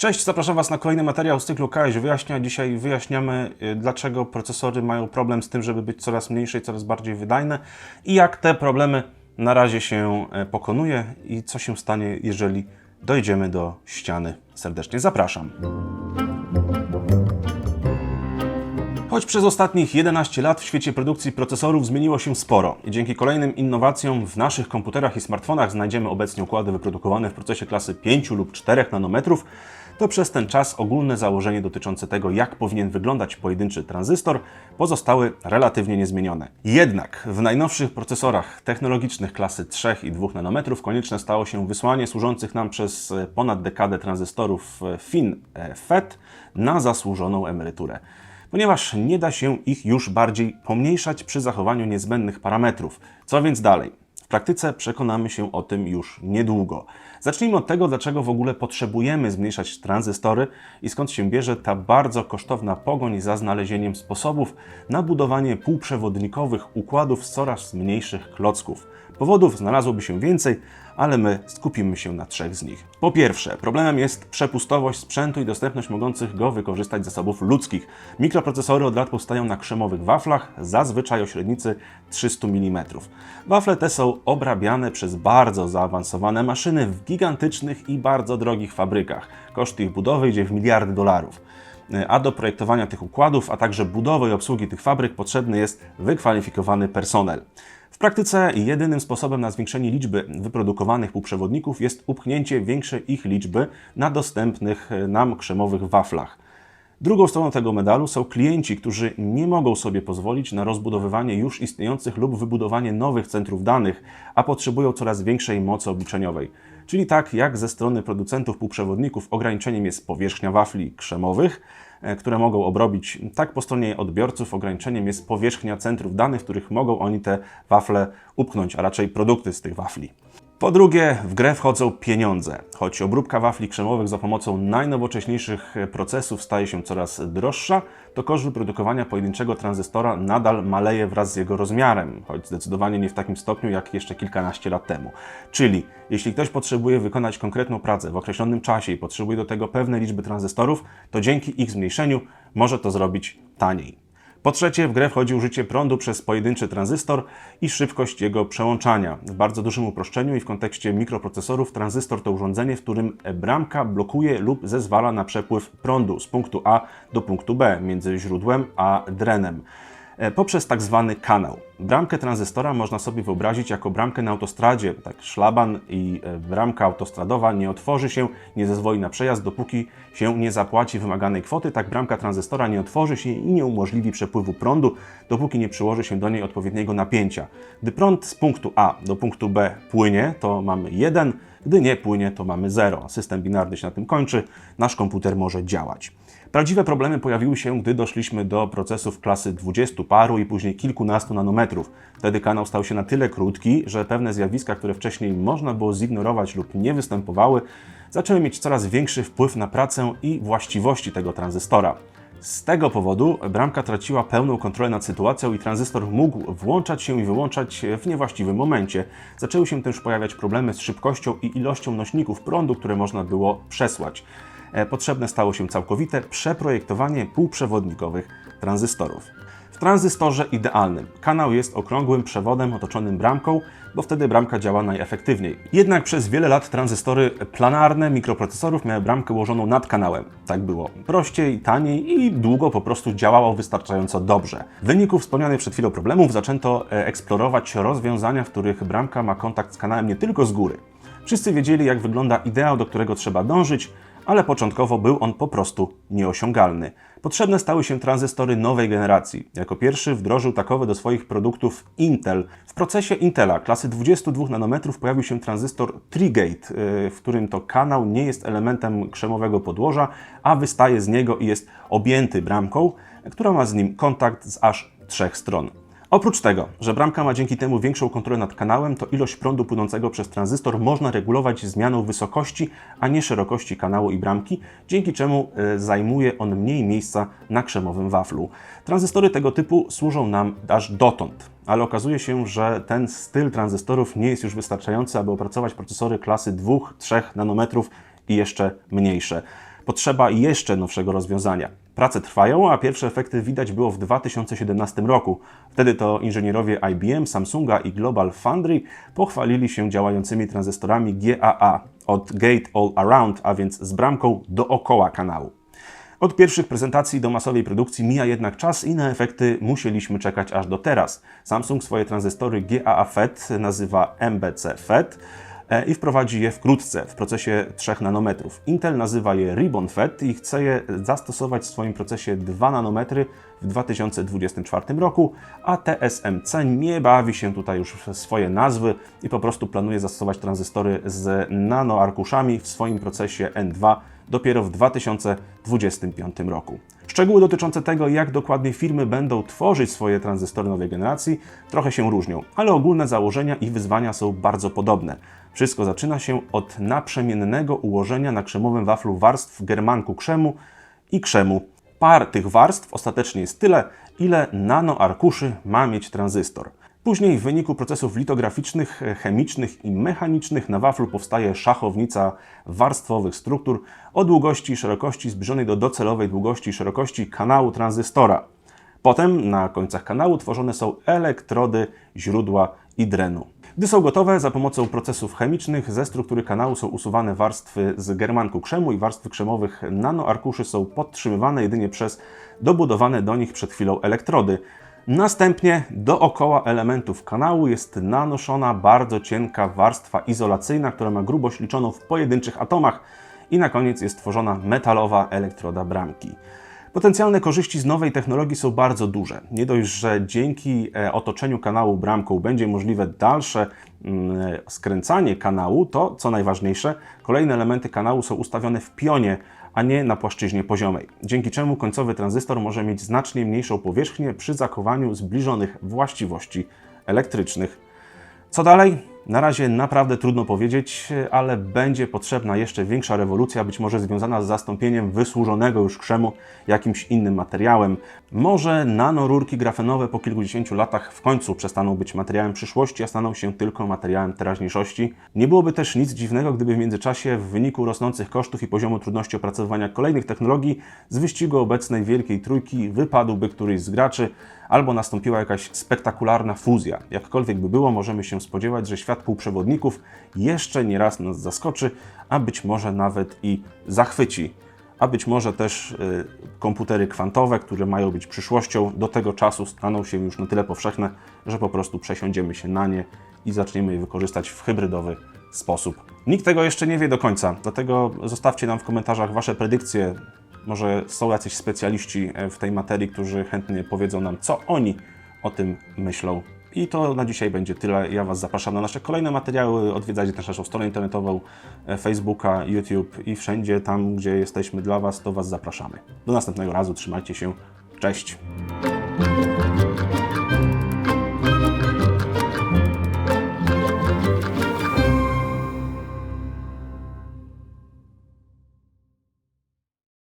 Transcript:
Cześć, zapraszam Was na kolejny materiał z cyklu KS Wyjaśnia. Dzisiaj wyjaśniamy, y, dlaczego procesory mają problem z tym, żeby być coraz mniejsze i coraz bardziej wydajne i jak te problemy na razie się e, pokonuje i co się stanie, jeżeli dojdziemy do ściany. Serdecznie zapraszam. Choć przez ostatnich 11 lat w świecie produkcji procesorów zmieniło się sporo i dzięki kolejnym innowacjom w naszych komputerach i smartfonach znajdziemy obecnie układy wyprodukowane w procesie klasy 5 lub 4 nanometrów, to przez ten czas ogólne założenie dotyczące tego, jak powinien wyglądać pojedynczy tranzystor, pozostały relatywnie niezmienione. Jednak w najnowszych procesorach technologicznych klasy 3 i 2 nanometrów konieczne stało się wysłanie służących nam przez e, ponad dekadę tranzystorów e, FIN e, FET na zasłużoną emeryturę ponieważ nie da się ich już bardziej pomniejszać przy zachowaniu niezbędnych parametrów. Co więc dalej? W praktyce przekonamy się o tym już niedługo. Zacznijmy od tego, dlaczego w ogóle potrzebujemy zmniejszać tranzystory i skąd się bierze ta bardzo kosztowna pogoń za znalezieniem sposobów na budowanie półprzewodnikowych układów z coraz mniejszych klocków. Powodów znalazłoby się więcej, ale my skupimy się na trzech z nich. Po pierwsze, problemem jest przepustowość sprzętu i dostępność mogących go wykorzystać zasobów ludzkich. Mikroprocesory od lat powstają na krzemowych waflach, zazwyczaj o średnicy 300 mm. Wafle te są obrabiane przez bardzo zaawansowane maszyny w gigantycznych i bardzo drogich fabrykach. Koszt ich budowy idzie w miliardy dolarów a do projektowania tych układów, a także budowy i obsługi tych fabryk potrzebny jest wykwalifikowany personel. W praktyce jedynym sposobem na zwiększenie liczby wyprodukowanych półprzewodników jest upchnięcie większej ich liczby na dostępnych nam krzemowych waflach. Drugą stroną tego medalu są klienci, którzy nie mogą sobie pozwolić na rozbudowywanie już istniejących lub wybudowanie nowych centrów danych, a potrzebują coraz większej mocy obliczeniowej. Czyli tak jak ze strony producentów półprzewodników ograniczeniem jest powierzchnia wafli krzemowych, e, które mogą obrobić, tak po stronie odbiorców ograniczeniem jest powierzchnia centrów danych, w których mogą oni te wafle upchnąć, a raczej produkty z tych wafli. Po drugie, w grę wchodzą pieniądze. Choć obróbka wafli krzemowych za pomocą najnowocześniejszych procesów staje się coraz droższa, to koszt wyprodukowania pojedynczego tranzystora nadal maleje wraz z jego rozmiarem, choć zdecydowanie nie w takim stopniu jak jeszcze kilkanaście lat temu. Czyli, jeśli ktoś potrzebuje wykonać konkretną pracę w określonym czasie i potrzebuje do tego pewnej liczby tranzystorów, to dzięki ich zmniejszeniu może to zrobić taniej. Po trzecie, w grę wchodzi użycie prądu przez pojedynczy tranzystor i szybkość jego przełączania. W bardzo dużym uproszczeniu i w kontekście mikroprocesorów tranzystor to urządzenie, w którym bramka blokuje lub zezwala na przepływ prądu z punktu A do punktu B między źródłem a drenem. E, poprzez tak zwany kanał. Bramkę tranzystora można sobie wyobrazić jako bramkę na autostradzie. Tak szlaban i e, bramka autostradowa nie otworzy się, nie zezwoli na przejazd, dopóki się nie zapłaci wymaganej kwoty. Tak bramka tranzystora nie otworzy się i nie umożliwi przepływu prądu, dopóki nie przyłoży się do niej odpowiedniego napięcia. Gdy prąd z punktu A do punktu B płynie, to mamy 1, gdy nie płynie, to mamy 0. System binarny się na tym kończy, nasz komputer może działać. Prawdziwe problemy pojawiły się, gdy doszliśmy do procesów klasy 20 paru i później kilkunastu nanometrów. Wtedy kanał stał się na tyle krótki, że pewne zjawiska, które wcześniej można było zignorować lub nie występowały, zaczęły mieć coraz większy wpływ na pracę i właściwości tego tranzystora. Z tego powodu bramka traciła pełną kontrolę nad sytuacją i tranzystor mógł włączać się i wyłączać w niewłaściwym momencie. Zaczęły się też pojawiać problemy z szybkością i ilością nośników prądu, które można było przesłać. E, potrzebne stało się całkowite przeprojektowanie półprzewodnikowych tranzystorów. W tranzystorze idealnym kanał jest okrągłym przewodem otoczonym bramką, bo wtedy bramka działa najefektywniej. Jednak przez wiele lat tranzystory planarne mikroprocesorów miały bramkę ułożoną nad kanałem. Tak było prościej, taniej i długo po prostu działało wystarczająco dobrze. W wyniku wspomnianych przed chwilą problemów zaczęto e, eksplorować rozwiązania, w których bramka ma kontakt z kanałem nie tylko z góry. Wszyscy wiedzieli, jak wygląda ideał, do którego trzeba dążyć, ale początkowo był on po prostu nieosiągalny. Potrzebne stały się tranzystory nowej generacji. Jako pierwszy wdrożył takowe do swoich produktów Intel. W procesie Intela klasy 22 nanometrów pojawił się tranzystor Trigate, y, w którym to kanał nie jest elementem krzemowego podłoża, a wystaje z niego i jest objęty bramką, która ma z nim kontakt z aż trzech stron. Oprócz tego, że bramka ma dzięki temu większą kontrolę nad kanałem, to ilość prądu płynącego przez tranzystor można regulować zmianą wysokości, a nie szerokości kanału i bramki, dzięki czemu e, zajmuje on mniej miejsca na krzemowym waflu. Tranzystory tego typu służą nam aż dotąd, ale okazuje się, że ten styl tranzystorów nie jest już wystarczający, aby opracować procesory klasy 2-3 nanometrów i jeszcze mniejsze. Potrzeba jeszcze nowszego rozwiązania. Prace trwają, a pierwsze efekty widać było w 2017 roku. Wtedy to inżynierowie IBM, Samsunga i Global Foundry pochwalili się działającymi tranzystorami GAA od Gate All Around, a więc z bramką dookoła kanału. Od pierwszych prezentacji do masowej produkcji mija jednak czas i na efekty musieliśmy czekać aż do teraz. Samsung swoje tranzystory GAA FET nazywa MBC FET i wprowadzi je wkrótce, w procesie 3 nanometrów. Intel nazywa je Ribbon FET i chce je zastosować w swoim procesie 2 nanometry w 2024 roku, a TSMC nie bawi się tutaj już w swoje nazwy i po prostu planuje zastosować tranzystory z nanoarkuszami w swoim procesie N2 dopiero w 2025 roku. Szczegóły dotyczące tego, jak dokładnie firmy będą tworzyć swoje tranzystory nowej generacji, trochę się różnią, ale ogólne założenia i wyzwania są bardzo podobne. Wszystko zaczyna się od naprzemiennego ułożenia na krzemowym waflu warstw germanku krzemu i krzemu. Par tych warstw ostatecznie jest tyle, ile nanoarkuszy ma mieć tranzystor. Później w wyniku procesów litograficznych, chemicznych i mechanicznych na waflu powstaje szachownica warstwowych struktur o długości i szerokości zbliżonej do docelowej długości i szerokości kanału tranzystora. Potem na końcach kanału tworzone są elektrody źródła i drenu. Gdy są gotowe, za pomocą procesów chemicznych ze struktury kanału są usuwane warstwy z germanku krzemu i warstwy krzemowych nanoarkuszy są podtrzymywane jedynie przez dobudowane do nich przed chwilą elektrody. Następnie dookoła elementów kanału jest nanoszona bardzo cienka warstwa izolacyjna, która ma grubość liczoną w pojedynczych atomach i na koniec jest tworzona metalowa elektroda bramki. Potencjalne korzyści z nowej technologii są bardzo duże. Nie dość, że dzięki e, otoczeniu kanału bramką będzie możliwe dalsze mm, skręcanie kanału, to co najważniejsze, kolejne elementy kanału są ustawione w pionie, a nie na płaszczyźnie poziomej, dzięki czemu końcowy tranzystor może mieć znacznie mniejszą powierzchnię przy zachowaniu zbliżonych właściwości elektrycznych. Co dalej? Na razie naprawdę trudno powiedzieć, ale będzie potrzebna jeszcze większa rewolucja, być może związana z zastąpieniem wysłużonego już krzemu jakimś innym materiałem. Może nanorurki grafenowe po kilkudziesięciu latach w końcu przestaną być materiałem przyszłości, a staną się tylko materiałem teraźniejszości. Nie byłoby też nic dziwnego, gdyby w międzyczasie w wyniku rosnących kosztów i poziomu trudności opracowywania kolejnych technologii z wyścigu obecnej wielkiej trójki wypadłby któryś z graczy, albo nastąpiła jakaś spektakularna fuzja. Jakkolwiek by było, możemy się spodziewać, że świat półprzewodników jeszcze nie raz nas zaskoczy, a być może nawet i zachwyci. A być może też y, komputery kwantowe, które mają być przyszłością, do tego czasu staną się już na tyle powszechne, że po prostu przesiądziemy się na nie i zaczniemy je wykorzystać w hybrydowy sposób. Nikt tego jeszcze nie wie do końca, dlatego zostawcie nam w komentarzach Wasze predykcje może są jacyś specjaliści e, w tej materii, którzy chętnie powiedzą nam, co oni o tym myślą. I to na dzisiaj będzie tyle. Ja Was zapraszam na nasze kolejne materiały. Odwiedzajcie też naszą stronę internetową, e, Facebooka, YouTube i wszędzie tam, gdzie jesteśmy dla Was, to Was zapraszamy. Do następnego razu. Trzymajcie się. Cześć.